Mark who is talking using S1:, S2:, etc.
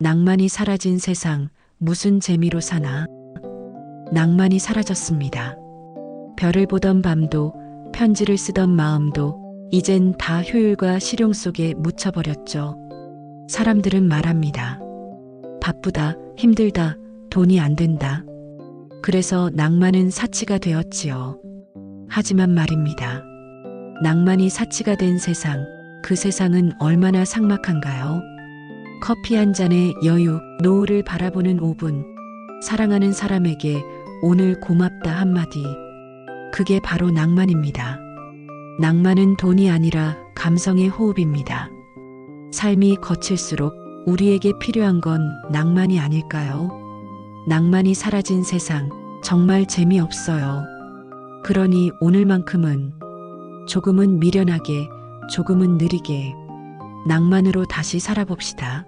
S1: 낭만이 사라진 세상, 무슨 재미로 사나? 낭만이 사라졌습니다. 별을 보던 밤도, 편지를 쓰던 마음도, 이젠 다 효율과 실용 속에 묻혀버렸죠. 사람들은 말합니다. 바쁘다, 힘들다, 돈이 안 된다. 그래서 낭만은 사치가 되었지요. 하지만 말입니다. 낭만이 사치가 된 세상, 그 세상은 얼마나 삭막한가요? 커피 한 잔의 여유, 노을을 바라보는 5분, 사랑하는 사람에게 오늘 고맙다 한마디. 그게 바로 낭만입니다. 낭만은 돈이 아니라 감성의 호흡입니다. 삶이 거칠수록 우리에게 필요한 건 낭만이 아닐까요? 낭만이 사라진 세상, 정말 재미없어요. 그러니 오늘만큼은 조금은 미련하게, 조금은 느리게, 낭만으로 다시 살아봅시다.